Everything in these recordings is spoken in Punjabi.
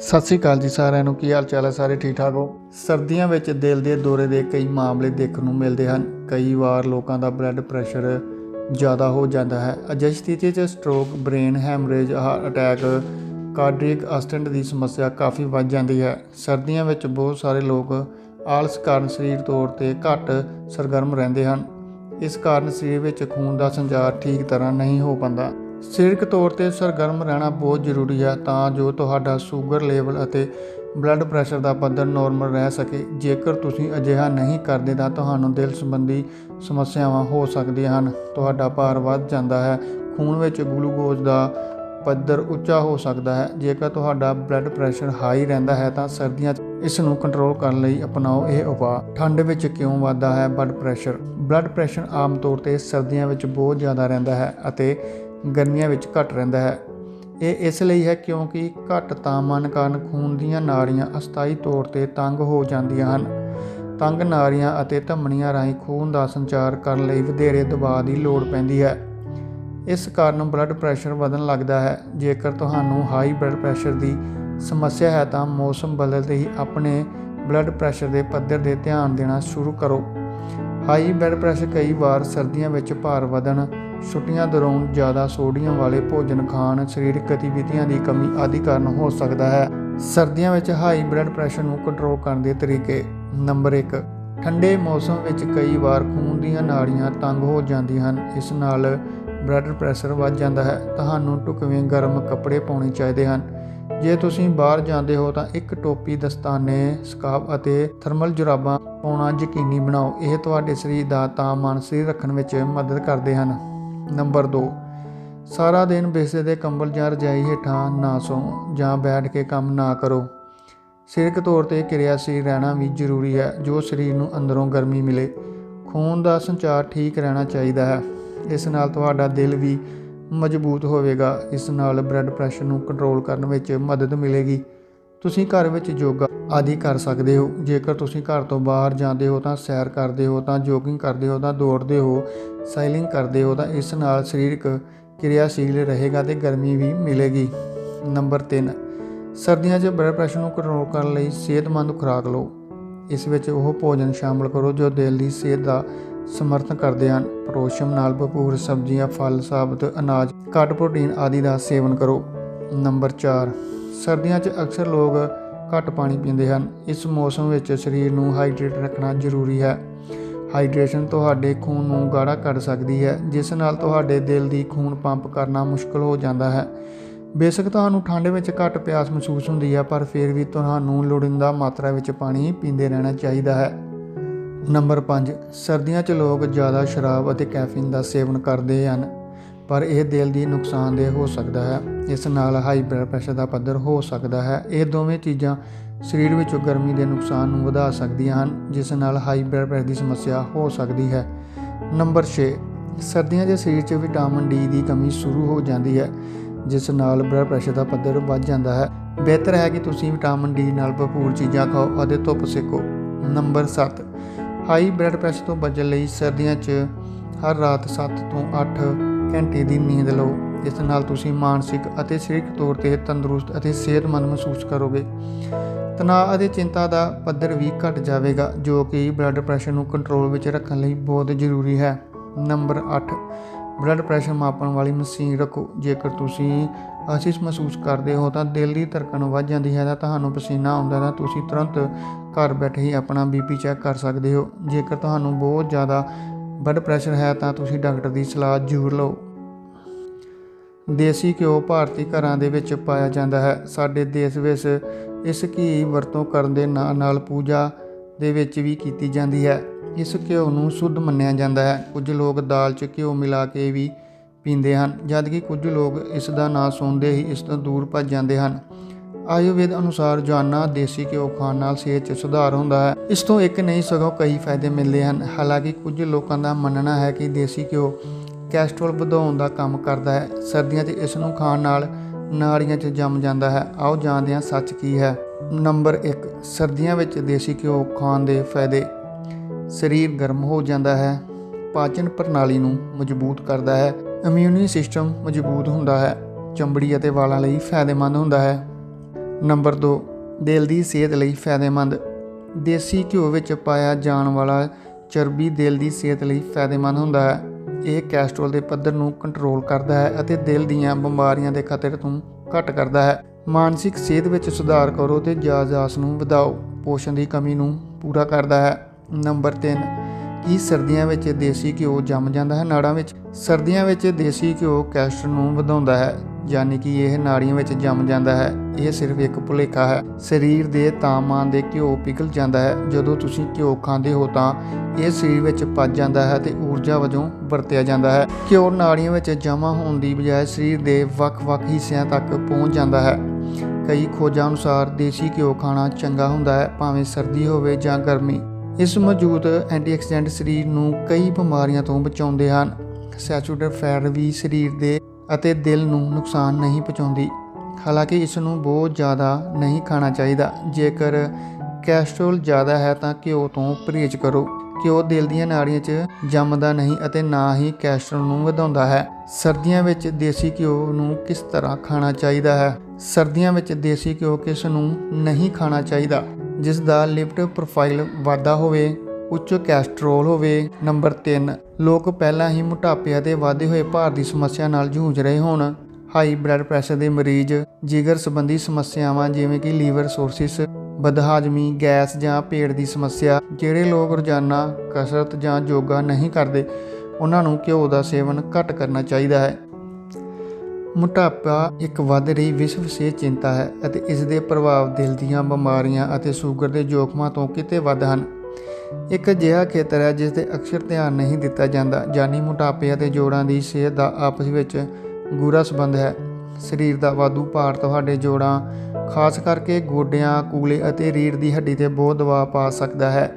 ਸਤਿ ਸ੍ਰੀ ਅਕਾਲ ਜੀ ਸਾਰਿਆਂ ਨੂੰ, ਕੀ ਹਾਲ ਚਾਲ ਹੈ ਸਾਰੇ ਠੀਕ ਠਾਕ ਹੋ? ਸਰਦੀਆਂ ਵਿੱਚ ਦਿਲ ਦੇ ਦੌਰੇ ਦੇ ਕਈ ਮਾਮਲੇ ਦੇਖਣ ਨੂੰ ਮਿਲਦੇ ਹਨ। ਕਈ ਵਾਰ ਲੋਕਾਂ ਦਾ ਬਲੱਡ ਪ੍ਰੈਸ਼ਰ ਜ਼ਿਆਦਾ ਹੋ ਜਾਂਦਾ ਹੈ। ਅਜਿਹੀ ਸਥਿਤੀ 'ਚ stroke brain haemorrhage heart attack cardiac ਅਸਟੈਂਟ ਦੀ ਸਮੱਸਿਆ ਕਾਫੀ ਵੱਧ ਜਾਂਦੀ ਹੈ। ਸਰਦੀਆਂ ਵਿੱਚ ਬਹੁਤ ਸਾਰੇ ਲੋਕ ਆਲਸ ਕਾਰਨ ਸਰੀਰ ਤੌਰ ਤੇ ਘੱਟ ਸਰਗਰਮ ਰਹਿੰਦੇ ਹਨ। ਇਸ ਕਾਰਨ ਸਰੀਰ ਵਿੱਚ ਖੂਨ ਦਾ ਸੰਚਾਰ ਠੀਕ ਤਰ੍ਹਾਂ ਨਹੀਂ ਹੋ ਪਾਉਂਦਾ। ਸਰੀਰਕ ਤੌਰ ਤੇ ਸਰਗਰਮ ਰਹਿਣਾ ਬਹੁਤ ਜ਼ਰੂਰੀ ਹੈ ਤਾਂ ਜੋ ਤੁਹਾਡਾ ਸ਼ੂਗਰ ਲੈਵਲ ਅਤੇ ਬਲੱਡ ਪ੍ਰੈਸ਼ਰ ਦਾ ਪੱਧਰ ਨਾਰਮਲ ਰਹਿ ਸਕੇ। ਜੇਕਰ ਤੁਸੀਂ ਅਜਿਹਾ ਨਹੀਂ ਕਰਦੇ ਤਾਂ ਤੁਹਾਨੂੰ ਦਿਲ ਸੰਬੰਧੀ ਸਮੱਸਿਆਵਾਂ ਹੋ ਸਕਦੀਆਂ ਹਨ। ਤੁਹਾਡਾ ਭਾਰ ਵੱਧ ਜਾਂਦਾ ਹੈ। ਖੂਨ ਵਿੱਚ ਗਲੂਕੋਜ਼ ਦਾ ਪੱਧਰ ਉੱਚਾ ਹੋ ਸਕਦਾ ਹੈ। ਜੇਕਰ ਤੁਹਾਡਾ ਬਲੱਡ ਪ੍ਰੈਸ਼ਰ ਹਾਈ ਰਹਿੰਦਾ ਹੈ ਤਾਂ ਸਰਦੀਆਂ 'ਚ ਇਸ ਨੂੰ ਕੰਟਰੋਲ ਕਰਨ ਲਈ ਅਪਣਾਓ। ਇਹ ਉਪਾਅ ਠੰਡ ਵਿੱਚ ਕਿਉਂ ਵੱਧਦਾ ਹੈ? ਬਲੱਡ ਪ੍ਰੈਸ਼ਰ ਬਲੱਡ ਪ੍ਰੈਸ਼ਰ ਆਮ ਤੌਰ ਤੇ ਸਰਦੀਆਂ ਵਿੱਚ ਬਹੁਤ ਜ਼ਿਆਦਾ ਰਹਿੰਦਾ ਹੈ ਅਤੇ ਗਰਮੀਆਂ ਵਿੱਚ ਘੱਟ ਰਹਿੰਦਾ ਹੈ। ਇਹ ਇਸ ਲਈ ਹੈ ਕਿਉਂਕਿ ਘੱਟ ਤਾਪਮਾਨ ਕਾਰਨ ਖੂਨ ਦੀਆਂ ਨਾੜੀਆਂ ਅਸਥਾਈ ਤੌਰ ਤੇ ਤੰਗ ਹੋ ਜਾਂਦੀਆਂ ਹਨ। ਤੰਗ ਨਾੜੀਆਂ ਅਤੇ ਧਮਨੀਆਂ ਰਾਹੀਂ ਖੂਨ ਦਾ ਸੰਚਾਰ ਕਰਨ ਲਈ ਵਧੇਰੇ ਦਬਾਅ ਦੀ ਲੋੜ ਪੈਂਦੀ ਹੈ। ਇਸ ਕਾਰਨ ਬਲੱਡ ਪ੍ਰੈਸ਼ਰ ਵਧਣ ਲੱਗਦਾ ਹੈ। ਜੇਕਰ ਤੁਹਾਨੂੰ ਹਾਈ ਬਲੱਡ ਪ੍ਰੈਸ਼ਰ ਦੀ ਸਮੱਸਿਆ ਹੈ ਤਾਂ ਮੌਸਮ ਬਦਲਦੇ ਹੀ ਆਪਣੇ ਬਲੱਡ ਪ੍ਰੈਸ਼ਰ ਦੇ ਪੱਧਰ ਦੇ ਧਿਆਨ ਦੇਣਾ ਸ਼ੁਰੂ ਕਰੋ। ਹਾਈ ਬਲੱਡ ਪ੍ਰੈਸ਼ਰ ਕਈ ਵਾਰ ਸਰਦੀਆਂ ਵਿੱਚ ਭਾਰ ਵਧਣ ਛੁੱਟੀਆਂ ਦੌਰਾਨ ਜ਼ਿਆਦਾ ਸੋਡੀਅਮ ਵਾਲੇ ਭੋਜਨ ਖਾਣ, ਸਰੀਰਕ ਗਤੀਵਿਧੀਆਂ ਦੀ ਕਮੀ ਆਦਿ ਕਾਰਨ ਹੋ ਸਕਦਾ ਹੈ। ਸਰਦੀਆਂ ਵਿੱਚ ਹਾਈ ਬਲੱਡ ਪ੍ਰੈਸ਼ਰ ਨੂੰ ਕੰਟਰੋਲ ਕਰਨ ਦੇ ਤਰੀਕੇ ਨੰਬਰ 1 ਠੰਡੇ ਮੌਸਮ ਵਿੱਚ ਕਈ ਵਾਰ ਖੂਨ ਦੀਆਂ ਨਾੜੀਆਂ ਤੰਗ ਹੋ ਜਾਂਦੀਆਂ ਹਨ। ਇਸ ਨਾਲ ਬਲੱਡ ਪ੍ਰੈਸ਼ਰ ਵੱਧ ਜਾਂਦਾ ਹੈ। ਤੁਹਾਨੂੰ ਢੁਕਵੇਂ ਗਰਮ ਕੱਪੜੇ ਪਾਉਣੇ ਚਾਹੀਦੇ ਹਨ। ਜੇ ਤੁਸੀਂ ਬਾਹਰ ਜਾਂਦੇ ਹੋ ਤਾਂ ਇੱਕ ਟੋਪੀ, ਦਸਤਾਨੇ ਸਕਾਪ ਅਤੇ ਥਰਮਲ ਜੁਰਾਬਾਂ ਪਾਉਣਾ ਯਕੀਨੀ ਬਣਾਓ। ਇਹ ਤੁਹਾਡੇ ਸਰੀਰ ਦਾ ਤਾਪਮਾਨ ਸਥਿਰ ਰੱਖਣ ਵਿੱਚ ਮਦਦ ਕਰਦੇ ਹਨ। ਨੰਬਰ 2 ਸਾਰਾ ਦਿਨ ਬਿਸਤਰੇ ਦੇ ਕੰਬਲ ਜਾਂ ਰਜਾਈ ਹੇਠਾਂ ਨਾ ਸੌਂ ਜਾਂ ਬੈਠ ਕੇ ਕੰਮ ਨਾ ਕਰੋ। ਸਰੀਰਕ ਤੌਰ ਤੇ ਕਿਰਿਆਸ਼ੀਲ ਰਹਿਣਾ ਵੀ ਜ਼ਰੂਰੀ ਹੈ, ਜੋ ਸਰੀਰ ਨੂੰ ਅੰਦਰੋਂ ਗਰਮੀ ਮਿਲੇ। ਖੂਨ ਦਾ ਸੰਚਾਰ ਠੀਕ ਰਹਿਣਾ ਚਾਹੀਦਾ ਹੈ। ਇਸ ਨਾਲ ਤੁਹਾਡਾ ਦਿਲ ਵੀ ਮਜ਼ਬੂਤ ਹੋਵੇਗਾ। ਇਸ ਨਾਲ ਬਲੱਡ ਪ੍ਰੈਸ਼ਰ ਨੂੰ ਕੰਟਰੋਲ ਕਰਨ ਵਿੱਚ ਮਦਦ ਮਿਲੇਗੀ। ਤੁਸੀਂ ਘਰ ਵਿੱਚ ਯੋਗਾ ਆਦਿ ਕਰ ਸਕਦੇ ਹੋ। ਜੇਕਰ ਤੁਸੀਂ ਘਰ ਤੋਂ ਬਾਹਰ ਜਾਂਦੇ ਹੋ ਤਾਂ ਸੈਰ ਕਰਦੇ ਹੋ, ਤਾਂ ਜੋਗਿੰਗ ਕਰਦੇ ਹੋ, ਤਾਂ ਦੌੜਦੇ ਹੋ, ਸਾਈਕਲਿੰਗ ਕਰਦੇ ਹੋ, ਤਾਂ ਇਸ ਨਾਲ ਸਰੀਰਕ ਕਿਰਿਆਸ਼ੀਲ ਰਹੇਗਾ ਤੇ ਗਰਮੀ ਵੀ ਮਿਲੇਗੀ। ਨੰਬਰ 3 ਸਰਦੀਆਂ 'ਚ ਬਲੱਡ ਪ੍ਰੈਸ਼ਰ ਨੂੰ ਕੰਟਰੋਲ ਕਰਨ ਲਈ ਸਿਹਤਮੰਦ ਖੁਰਾਕ ਲਓ। ਇਸ ਵਿੱਚ ਉਹ ਭੋਜਨ ਸ਼ਾਮਲ ਕਰੋ ਜੋ ਦਿਲ ਦੀ ਸਿਹਤ ਦਾ ਸਮਰਥਨ ਕਰਦੇ ਹਨ। ਪ੍ਰੋਸ਼ਮ ਨਾਲ ਭਰਪੂਰ ਸਬਜ਼ੀਆਂ, ਫਲ, ਸਾਬਤ ਅਨਾਜ, ਘੱਟ ਪ੍ਰੋਟੀਨ ਆਦਿ ਦਾ ਸੇਵਨ ਕਰੋ। ਨੰਬਰ 4 ਸਰਦੀਆਂ 'ਚ ਅਕਸਰ ਲੋਕ ਘੱਟ ਪਾਣੀ ਪੀਂਦੇ ਹਨ। ਇਸ ਮੌਸਮ ਵਿੱਚ ਸਰੀਰ ਨੂੰ ਹਾਈਡਰੇਟ ਰੱਖਣਾ ਜ਼ਰੂਰੀ ਹੈ। ਹਾਈਡਰੇਸ਼ਨ ਤੁਹਾਡੇ ਖੂਨ ਨੂੰ ਗਾੜਾ ਕਰ ਸਕਦੀ ਹੈ, ਜਿਸ ਨਾਲ ਤੁਹਾਡੇ ਦਿਲ ਦੀ ਖੂਨ ਪੰਪ ਕਰਨਾ ਮੁਸ਼ਕਲ ਹੋ ਜਾਂਦਾ ਹੈ। ਬੇਸ਼ੱਕ ਤੁਹਾਨੂੰ ਠੰਡ ਵਿੱਚ ਘੱਟ ਪਿਆਸ ਮਹਿਸੂਸ ਹੁੰਦੀ ਹੈ, ਪਰ ਫਿਰ ਵੀ ਤੁਹਾਨੂੰ ਲੋੜੀਂਦਾ ਮਾਤਰਾ ਵਿੱਚ ਪਾਣੀ ਪੀਂਦੇ ਰਹਿਣਾ ਚਾਹੀਦਾ ਹੈ। ਨੰਬਰ 5 ਸਰਦੀਆਂ 'ਚ ਲੋਕ ਜ਼ਿਆਦਾ ਸ਼ਰਾਬ ਅਤੇ ਕੈਫੀਨ ਦਾ ਸੇਵਨ ਕਰਦੇ ਹਨ। ਪਰ ਇਹ ਦਿਲ ਦੀ ਨੁਕਸਾਨਦੇਹ ਹੋ ਸਕਦਾ ਹੈ। ਇਸ ਨਾਲ ਹਾਈ ਬਲੱਡ ਪ੍ਰੈਸ਼ਰ ਦਾ ਪੱਧਰ ਹੋ ਸਕਦਾ ਹੈ। ਇਹ ਦੋਵੇਂ ਚੀਜ਼ਾਂ ਸਰੀਰ ਵਿੱਚੋਂ ਗਰਮੀ ਦੇ ਨੁਕਸਾਨ ਨੂੰ ਵਧਾ ਸਕਦੀਆਂ ਹਨ, ਜਿਸ ਨਾਲ ਹਾਈ ਬਲੱਡ ਪ੍ਰੈਸ਼ਰ ਦੀ ਸਮੱਸਿਆ ਹੋ ਸਕਦੀ ਹੈ। ਨੰਬਰ 6 ਸਰਦੀਆਂ ਦੇ ਸਰੀਰ 'ਚ ਵਿਟਾਮਿਨ ਡੀ ਦੀ ਕਮੀ ਸ਼ੁਰੂ ਹੋ ਜਾਂਦੀ ਹੈ, ਜਿਸ ਨਾਲ ਬਲੱਡ ਪ੍ਰੈਸ਼ਰ ਦਾ ਪੱਧਰ ਵੱਧ ਜਾਂਦਾ ਹੈ। ਬਿਹਤਰ ਹੈ ਕਿ ਤੁਸੀਂ ਵਿਟਾਮਿਨ ਡੀ ਨਾਲ ਭਰਪੂਰ ਚੀਜ਼ਾਂ ਖਾਓ ਅਤੇ ਧੁੱਪ ਸੇਕੋ। ਨੰਬਰ 7 ਹਾਈ ਬਲੱਡ ਪ੍ਰੈਸ਼ਰ ਤੋਂ ਬਚਣ ਲਈ ਸਰਦੀਆਂ 'ਚ ਹਰ ਰਾਤ 7 ਤੋਂ 8 ਘੰਟੇ ਦੀ ਨੀਂਦ ਲਓ ਇਸ ਨਾਲ ਤੁਸੀਂ ਮਾਨਸਿਕ ਅਤੇ ਸਰੀਰਕ ਤੌਰ ਤੇ ਤੰਦਰੁਸਤ ਅਤੇ ਸਿਹਤਮੰਦ ਮਹਿਸੂਸ ਕਰੋਗੇ। ਤਣਾਅ ਅਤੇ ਚਿੰਤਾ ਦਾ ਪੱਧਰ ਵੀ ਘਟ ਜਾਵੇਗਾ, ਜੋ ਕਿ ਬਲੱਡ ਪ੍ਰੈਸ਼ਰ ਨੂੰ ਕੰਟਰੋਲ ਵਿੱਚ ਰੱਖਣ ਲਈ ਬਹੁਤ ਜ਼ਰੂਰੀ ਹੈ। ਨੰਬਰ 8 ਬਲੱਡ ਪ੍ਰੈਸ਼ਰ ਮਾਪਣ ਵਾਲੀ ਮਸ਼ੀਨ ਰੱਖੋ। ਜੇਕਰ ਤੁਸੀਂ ਅਸੀਸ ਮਹਿਸੂਸ ਕਰਦੇ ਹੋ ਤਾਂ ਦਿਲ ਦੀ ਧੜਕਣ ਵੱਧ ਜਾਂਦੀ ਹੈ ਤਾਂ ਤੁਹਾਨੂੰ ਪਸੀਨਾ ਆਉਂਦਾ ਤਾਂ ਤੁਸੀਂ ਤੁਰੰਤ ਘਰ ਬੈਠੇ ਹੀ ਆਪਣਾ ਬੀਪੀ ਚੈੱਕ ਕਰ ਸਕਦੇ ਹੋ। ਜੇਕਰ ਤੁਹਾਨੂੰ ਬਹੁਤ ਜ਼ਿਆਦਾ ਬਲੱਡ ਪ੍ਰੈਸ਼ਰ ਹੈ ਤਾਂ ਤੁਸੀਂ ਡਾਕਟਰ ਦੀ ਸਲਾਹ ਜ਼ਰੂਰ ਲਓ। ਦੇਸੀ ਘਿਓ ਭਾਰਤੀ ਘਰਾਂ ਦੇ ਵਿੱਚ ਪਾਇਆ ਜਾਂਦਾ ਹੈ। ਸਾਡੇ ਦੇਸ਼ ਵਿੱਚ ਇਸ ਘੀ ਵਰਤੋਂ ਕਰਨ ਦੇ ਨਾਲ ਨਾਲ ਪੂਜਾ ਦੇ ਵਿੱਚ ਵੀ ਕੀਤੀ ਜਾਂਦੀ ਹੈ। ਇਸ ਘਿਓ ਨੂੰ ਸ਼ੁੱਧ ਮੰਨਿਆ ਜਾਂਦਾ ਹੈ। ਕੁਝ ਲੋਕ ਦਾਲ 'ਚ ਘਿਓ ਮਿਲਾ ਕੇ ਵੀ ਪੀਂਦੇ ਹਨ, ਜਦਕਿ ਕੁਝ ਲੋਕ ਇਸ ਦਾ ਨਾਂ ਸੁਣਦੇ ਹੀ ਇਸ ਤੋਂ ਦੂਰ ਭੱਜ ਜਾਂਦੇ ਹਨ। ਆਯੁਰਵੇਦ ਅਨੁਸਾਰ ਰੋਜ਼ਾਨਾ ਦੇਸੀ ਘਿਓ ਖਾਣ ਨਾਲ ਸਿਹਤ 'ਚ ਸੁਧਾਰ ਹੁੰਦਾ ਹੈ। ਇਸ ਤੋਂ ਇੱਕ ਨਹੀਂ, ਸਗੋਂ ਕਈ ਫਾਇਦੇ ਮਿਲਦੇ ਹਨ। ਹਾਲਾਂਕਿ ਕੁਝ ਲੋਕਾਂ ਦਾ ਮੰਨਣਾ ਹੈ ਕਿ ਦੇਸੀ ਘਿਓ ਕੈਸਟਰੋਲ ਵਧਾਉਣ ਦਾ ਕੰਮ ਕਰਦਾ ਹੈ। ਸਰਦੀਆਂ 'ਚ ਇਸ ਨੂੰ ਖਾਣ ਨਾਲ ਨਾੜੀਆਂ 'ਚ ਜੰਮ ਜਾਂਦਾ ਹੈ। ਆਓ ਜਾਣਦੇ ਹਾਂ ਸੱਚ ਕੀ ਹੈ। ਨੰਬਰ 1 ਸਰਦੀਆਂ ਵਿੱਚ ਦੇਸੀ ਘਿਓ ਖਾਣ ਦੇ ਫਾਇਦੇ। ਸਰੀਰ ਗਰਮ ਹੋ ਜਾਂਦਾ ਹੈ। ਪਾਚਨ ਪ੍ਰਣਾਲੀ ਨੂੰ ਮਜ਼ਬੂਤ ਕਰਦਾ ਹੈ। ਇਮਿਊਨੀ ਸਿਸਟਮ ਮਜ਼ਬੂਤ ਹੁੰਦਾ ਹੈ। ਚਮੜੀ ਅਤੇ ਵਾਲਾਂ ਲਈ ਫਾਇਦੇਮੰਦ ਹੁੰਦਾ ਹੈ। ਨੰਬਰ 2 ਦਿਲ ਦੀ ਸਿਹਤ ਲਈ ਫਾਇਦੇਮੰਦ। ਦੇਸੀ ਘਿਓ ਵਿੱਚ ਪਾਇਆ ਜਾਣ ਵਾਲਾ ਚਰਬੀ ਦਿਲ ਦੀ ਸਿਹਤ ਲਈ ਫਾਇਦੇਮੰਦ ਹੁੰਦਾ ਹੈ। ਇਹ ਕੋਲੇਸਟ੍ਰੋਲ ਦੇ ਪੱਧਰ ਨੂੰ ਕੰਟਰੋਲ ਕਰਦਾ ਹੈ ਅਤੇ ਦਿਲ ਦੀਆਂ ਬਿਮਾਰੀਆਂ ਦੇ ਖਤਰੇ ਤੋਂ ਘੱਟ ਕਰਦਾ ਹੈ। ਮਾਨਸਿਕ ਸਿਹਤ ਵਿੱਚ ਸੁਧਾਰ ਕਰੋ ਤੇ ਯਾਦਦਾਸ਼ਤ ਨੂੰ ਵਧਾਓ। ਪੋਸ਼ਣ ਦੀ ਕਮੀ ਨੂੰ ਪੂਰਾ ਕਰਦਾ ਹੈ। ਨੰਬਰ 3 ਕੀ ਸਰਦੀਆਂ ਵਿੱਚ ਦੇਸੀ ਘਿਓ ਜੰਮ ਜਾਂਦਾ ਹੈ? ਨਾੜਾਂ ਵਿੱਚ। ਸਰਦੀਆਂ ਵਿੱਚ ਦੇਸੀ ਘਿਓ ਕੋਲੇਸਟ੍ਰੋਲ ਨੂੰ ਵਧਾਉਂਦਾ ਹੈ। ਯਾਨੀ ਕਿ ਇਹ ਨਾੜੀਆਂ ਵਿੱਚ ਜੰਮ ਜਾਂਦਾ ਹੈ। ਇਹ ਸਿਰਫ ਇੱਕ ਭੁਲੇਖਾ ਹੈ। ਸਰੀਰ ਦੇ ਤਾਪਮਾਨ ਦੇ ਘਿਓ ਪਿਘਲ ਜਾਂਦਾ ਹੈ। ਜਦੋਂ ਤੁਸੀਂ ਘਿਓ ਖਾਂਦੇ ਹੋ ਤਾਂ ਇਹ ਸਰੀਰ ਵਿੱਚ ਪਚ ਜਾਂਦਾ ਹੈ ਤੇ ਊਰਜਾ ਵਜੋਂ ਵਰਤਿਆ ਜਾਂਦਾ ਹੈ। ਘਿਓ ਨਾੜੀਆਂ ਵਿੱਚ ਜਮ੍ਹਾਂ ਹੋਣ ਦੀ ਬਜਾਏ ਸਰੀਰ ਦੇ ਵੱਖ-ਵੱਖ ਹਿੱਸਿਆਂ ਤੱਕ ਪਹੁੰਚ ਜਾਂਦਾ ਹੈ। ਕਈ ਖੋਜਾਂ ਅਨੁਸਾਰ ਦੇਸੀ ਘਿਓ ਖਾਣਾ ਚੰਗਾ ਹੁੰਦਾ ਹੈ, ਭਾਵੇਂ ਸਰਦੀ ਹੋਵੇ ਜਾਂ ਗਰਮੀ। ਇਸ ਮੌਜੂਦ ਐਂਟੀਆਕਸੀਡੈਂਟ ਸਰੀਰ ਨੂੰ ਕਈ ਬਿਮਾਰੀਆਂ ਤੋਂ ਬਚਾਉਂਦੇ ਹਨ। ਸੈਚੂਰੇਟਡ ਫੈਟ ਵੀ ਸਰੀਰ ਦੇ ਅਤੇ ਦਿਲ ਨੂੰ ਨੁਕਸਾਨ ਨਹੀਂ ਪਹੁੰਚਾਉਂਦੀ। ਹਾਲਾਂਕਿ ਇਸ ਨੂੰ ਬਹੁਤ ਜ਼ਿਆਦਾ ਨਹੀਂ ਖਾਣਾ ਚਾਹੀਦਾ। ਜੇਕਰ ਕੈਸਟਰੋਲ ਜ਼ਿਆਦਾ ਹੈ ਤਾਂ ਘਿਓ ਤੋਂ ਪਰਹੇਜ਼ ਕਰੋ। ਘਿਓ ਦਿਲ ਦੀਆਂ ਨਾੜੀਆਂ 'ਚ ਜੰਮਦਾ ਨਹੀਂ ਅਤੇ ਨਾ ਹੀ ਕੈਸਟਰੋਲ ਨੂੰ ਵਧਾਉਂਦਾ ਹੈ। ਸਰਦੀਆਂ ਵਿੱਚ ਦੇਸੀ ਘਿਓ ਨੂੰ ਕਿਸ ਤਰ੍ਹਾਂ ਖਾਣਾ ਚਾਹੀਦਾ ਹੈ? ਸਰਦੀਆਂ ਵਿੱਚ ਦੇਸੀ ਘਿਓ ਕਿਸ ਨੂੰ ਨਹੀਂ ਖਾਣਾ ਚਾਹੀਦਾ? ਜਿਸ ਦਾ ਲਿਪਟ ਪ੍ਰੋਫਾਈਲ ਵਾਧਾ ਹੋਵੇ ਉੱਚ ਕੈਸਟਰੋਲ ਹੋਵੇ ਨੰਬਰ 3 ਲੋਕ ਪਹਿਲਾਂ ਹੀ ਮੋਟਾਪੇ ਅਤੇ ਵਾਧੇ ਹੋਏ ਭਾਰ ਦੀ ਸਮੱਸਿਆ ਨਾਲ ਜੂਝ ਰਹੇ ਹੋਣ। ਹਾਈ ਬਲੱਡ ਪ੍ਰੈਸ਼ਰ ਦੇ ਮਰੀਜ਼, ਜਿਗਰ ਸੰਬੰਧੀ ਸਮੱਸਿਆਵਾਂ ਜਿਵੇਂ ਕਿ ਲੀਵਰ ਸੋਰਸਿਸ, ਬਦਹਾਜ਼ਮੀ, ਗੈਸ ਜਾਂ ਪੇਟ ਦੀ ਸਮੱਸਿਆ, ਜਿਹੜੇ ਲੋਕ ਰੋਜ਼ਾਨਾ ਕਸਰਤ ਜਾਂ ਯੋਗਾ ਨਹੀਂ ਕਰਦੇ, ਉਹਨਾਂ ਨੂੰ ਘਿਓ ਦਾ ਸੇਵਨ ਘੱਟ ਕਰਨਾ ਚਾਹੀਦਾ ਹੈ। ਮੋਟਾਪਾ ਇੱਕ ਵੱਧ ਰਹੀ ਵਿਸ਼ਵ ਸਿਹਤ ਚਿੰਤਾ ਹੈ ਅਤੇ ਇਸ ਦੇ ਪ੍ਰਭਾਵ ਦਿਲ ਦੀਆਂ ਬਿਮਾਰੀਆਂ ਅਤੇ ਸ਼ੂਗਰ ਦੇ ਜੋਖਮਾਂ ਤੋਂ ਕਿਤੇ ਵੱਧ ਹਨ। ਇੱਕ ਅਜਿਹਾ ਖੇਤਰ ਹੈ ਜਿਸ ਤੇ ਅਕਸਰ ਧਿਆਨ ਨਹੀਂ ਦਿੱਤਾ ਜਾਂਦਾ। ਜਾਨੀ ਮੋਟਾਪੇ ਅਤੇ ਜੋੜਾਂ ਦੀ ਸਿਹਤ ਦਾ ਆਪਸ ਵਿੱਚ ਗੂੜਾ ਸੰਬੰਧ ਹੈ। ਸਰੀਰ ਦਾ ਵਾਧੂ ਭਾਰ ਤੁਹਾਡੇ ਜੋੜਾਂ, ਖਾਸ ਕਰਕੇ ਗੋਡਿਆਂ, ਕੂਲੇ ਅਤੇ ਰੀੜ੍ਹ ਦੀ ਹੱਡੀ ਤੇ ਬਹੁਤ ਦਬਾਅ ਪਾ ਸਕਦਾ ਹੈ।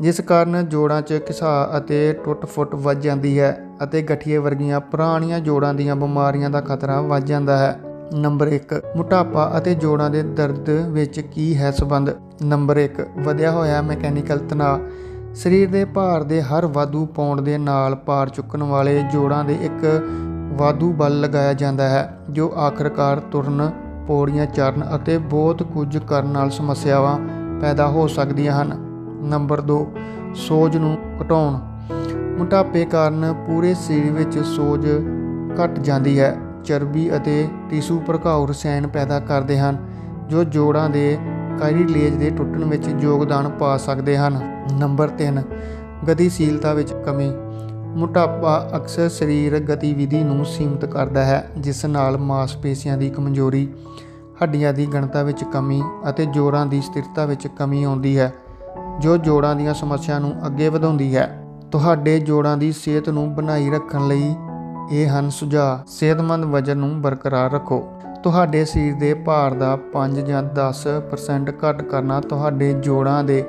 ਜਿਸ ਕਾਰਨ ਜੋੜਾਂ 'ਚ ਘਿਸਾਅ ਅਤੇ ਟੁੱਟ-ਫੁੱਟ ਵੱਧ ਜਾਂਦੀ ਹੈ ਅਤੇ ਗਠੀਏ ਵਰਗੀਆਂ ਪੁਰਾਣੀਆਂ ਜੋੜਾਂ ਦੀਆਂ ਬਿਮਾਰੀਆਂ ਦਾ ਖਤਰਾ ਵੱਧ ਜਾਂਦਾ ਹੈ। ਨੰਬਰ 1 ਮੋਟਾਪਾ ਅਤੇ ਜੋੜਾਂ ਦੇ ਦਰਦ ਵਿੱਚ ਕੀ ਹੈ ਸੰਬੰਧ? ਨੰਬਰ 1 ਵਧਿਆ ਹੋਇਆ ਮੈਕੈਨੀਕਲ ਤਣਾਅ। ਸਰੀਰ ਦੇ ਭਾਰ ਦੇ ਹਰ ਵਾਧੂ ਪਾਉਣ ਦੇ ਨਾਲ ਭਾਰ ਚੁੱਕਣ ਵਾਲੇ ਜੋੜਾਂ ਦੇ ਇੱਕ ਵਾਧੂ ਬਲ ਲਗਾਇਆ ਜਾਂਦਾ ਹੈ, ਜੋ ਆਖਰਕਾਰ ਤੁਰਨ, ਪੌੜੀਆਂ ਚੜਨ ਅਤੇ ਬਹੁਤ ਕੁਝ ਕਰਨ ਨਾਲ ਸਮੱਸਿਆਵਾਂ ਪੈਦਾ ਹੋ ਸਕਦੀਆਂ ਹਨ। ਨੰਬਰ 2 ਸੋਜ ਨੂੰ ਘਟਾਉਣ। ਮੋਟਾਪੇ ਕਾਰਨ ਪੂਰੇ ਸਰੀਰ ਵਿੱਚ ਸੋਜ ਘਟ ਜਾਂਦੀ ਹੈ। ਚਰਬੀ ਅਤੇ ਟਿਸ਼ੂ ਭੜਕਾਊ ਰਸਾਇਣ ਪੈਦਾ ਕਰਦੇ ਹਨ, ਜੋ ਜੋੜਾਂ ਦੇ ਕਾਈਲੇਜ ਦੇ ਟੁੱਟਣ ਵਿੱਚ ਯੋਗਦਾਨ ਪਾ ਸਕਦੇ ਹਨ। ਨੰਬਰ 3 ਗਤੀਸ਼ੀਲਤਾ ਵਿੱਚ ਕਮੀ। ਮੋਟਾਪਾ ਅਕਸਰ ਸਰੀਰਕ ਗਤੀਵਿਧੀ ਨੂੰ ਸੀਮਿਤ ਕਰਦਾ ਹੈ, ਜਿਸ ਨਾਲ ਮਾਸਪੇਸ਼ੀਆਂ ਦੀ ਕਮਜ਼ੋਰੀ, ਹੱਡੀਆਂ ਦੀ ਗਣਤਾ ਵਿੱਚ ਕਮੀ ਅਤੇ ਜੋੜਾਂ ਦੀ ਸਥਿਰਤਾ ਵਿੱਚ ਕਮੀ ਆਉਂਦੀ ਹੈ, ਜੋ ਜੋੜਾਂ ਦੀਆਂ ਸਮੱਸਿਆ ਨੂੰ ਅੱਗੇ ਵਧਾਉਂਦੀ ਹੈ। ਤੁਹਾਡੇ ਜੋੜਾਂ ਦੀ ਸਿਹਤ ਨੂੰ ਬਣਾਈ ਰੱਖਣ ਲਈ ਇਹ ਹਨ ਸੁਝਾਅ। ਸਿਹਤਮੰਦ ਵਜਨ ਨੂੰ ਬਰਕਰਾਰ ਰੱਖੋ। ਤੁਹਾਡੇ ਸਰੀਰ ਦੇ ਭਾਰ ਦਾ 5 ਜਾਂ 10% ਘੱਟ ਕਰਨਾ ਤੁਹਾਡੇ ਜੋੜਾਂ ਦੇ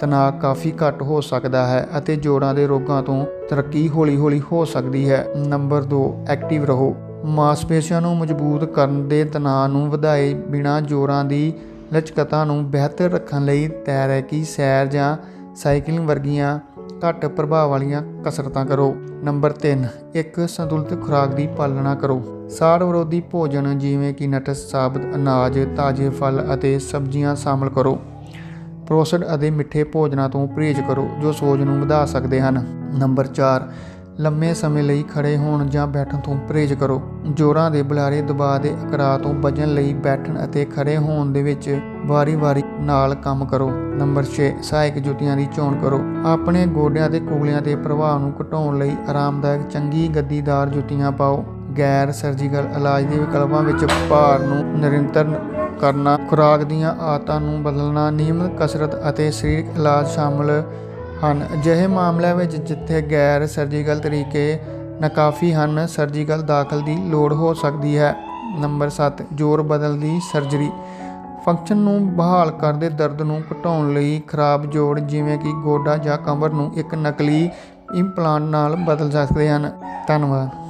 ਤਣਾਅ ਕਾਫੀ ਘੱਟ ਹੋ ਸਕਦਾ ਹੈ ਅਤੇ ਜੋੜਾਂ ਦੇ ਰੋਗਾਂ ਤੋਂ ਤਰੱਕੀ ਹੌਲੀ-ਹੌਲੀ ਹੋ ਸਕਦੀ ਹੈ। ਨੰਬਰ 2 ਐਕਟਿਵ ਰਹੋ। ਮਾਸਪੇਸ਼ੀਆਂ ਨੂੰ ਮਜ਼ਬੂਤ ਕਰਨ ਦੇ ਤਣਾਅ ਨੂੰ ਵਧਾਏ ਬਿਨਾਂ ਜੋੜਾਂ ਦੀ ਲਚਕਤਾ ਨੂੰ ਬਿਹਤਰ ਰੱਖਣ ਲਈ ਤੈਰਾਕੀ, ਸੈਰ ਜਾਂ ਸਾਈਕਲਿੰਗ ਵਰਗੀਆਂ ਘੱਟ ਪ੍ਰਭਾਵ ਵਾਲੀਆਂ ਕਸਰਤਾਂ ਕਰੋ। ਨੰਬਰ 3 ਇੱਕ ਸੰਤੁਲਿਤ ਖੁਰਾਕ ਦੀ ਪਾਲਣਾ ਕਰੋ। ਸਾੜ ਵਿਰੋਧੀ ਭੋਜਨ ਜਿਵੇਂ ਕਿ ਨਟਸ ਸਾਬਤ, ਅਨਾਜ, ਤਾਜ਼ੇ ਫਲ ਅਤੇ ਸਬਜ਼ੀਆਂ ਸ਼ਾਮਲ ਕਰੋ। ਪ੍ਰੋਸੈਸਡ ਅਤੇ ਮਿੱਠੇ ਭੋਜਨਾਂ ਤੋਂ ਪਰਹੇਜ਼ ਕਰੋ, ਜੋ ਸੋਜ ਨੂੰ ਵਧਾ ਸਕਦੇ ਹਨ। ਨੰਬਰ 4 ਲੰਮੇ ਸਮੇਂ ਲਈ ਖੜੇ ਹੋਣ ਜਾਂ ਬੈਠਣ ਤੋਂ ਪਰਹੇਜ਼ ਕਰੋ। ਜੋਰਾਂ ਦੇ ਬੁਲਾਰੇ ਦਬਾਅ ਦੇ ਅਕਰਾ ਤੋਂ ਬਚਣ ਲਈ ਬੈਠਣ ਅਤੇ ਖੜੇ ਹੋਣ ਦੇ ਵਿੱਚ ਵਾਰੀ-ਵਾਰੀ ਨਾਲ ਕੰਮ ਕਰੋ। ਨੰਬਰ 6 ਸਹਾਇਕ ਜੁੱਤੀਆਂ ਦੀ ਚੋਣ ਕਰੋ। ਆਪਣੇ ਗੋਡਿਆਂ ਤੇ ਕੁਗਲਿਆਂ ਦੇ ਪ੍ਰਭਾਵ ਨੂੰ ਘਟਾਉਣ ਲਈ ਆਰਾਮਦਾਇਕ ਚੰਗੀ ਗੱਦੀਦਾਰ ਜੁੱਤੀਆਂ ਪਾਓ। ਗੈਰ ਸਰਜੀਕਲ ਇਲਾਜ ਦੇ ਵਿਕਲਪਾਂ ਵਿੱਚ ਭਾਰ ਨੂੰ ਨਿਰੰਤਰ ਕਰਨਾ, ਖੁਰਾਕ ਦੀਆਂ ਆਦਤਾਂ ਨੂੰ ਬਦਲਣਾ, ਨਿਯਮਤ ਕਸਰਤ ਅਤੇ ਸਰੀਰਕ ਇਲਾਜ ਸ਼ਾਮਲ ਹਨ। ਅਜਿਹੇ ਮਾਮਲਿਆਂ ਵਿੱਚ ਜਿੱਥੇ ਗੈਰ ਸਰਜੀਕਲ ਤਰੀਕੇ ਨਾਕਾਫੀ ਹਨ, ਸਰਜੀਕਲ ਦਾਖਲ ਦੀ ਲੋੜ ਹੋ ਸਕਦੀ ਹੈ। ਨੰਬਰ 7 ਜੋਰ ਬਦਲ ਦੀ ਸਰਜਰੀ। ਫੰਕਸ਼ਨ ਨੂੰ ਬਹਾਲ ਕਰਦੇ ਦਰਦ ਨੂੰ ਘਟਾਉਣ ਲਈ ਖਰਾਬ ਜੋੜ ਜਿਵੇਂ ਕਿ ਗੋਡਾ ਜਾਂ ਕਮਰ ਨੂੰ ਇੱਕ ਨਕਲੀ ਇੰਪਲਾਂਟ ਨਾਲ ਬਦਲ ਸਕਦੇ ਹਨ। ਧੰਨਵਾਦ।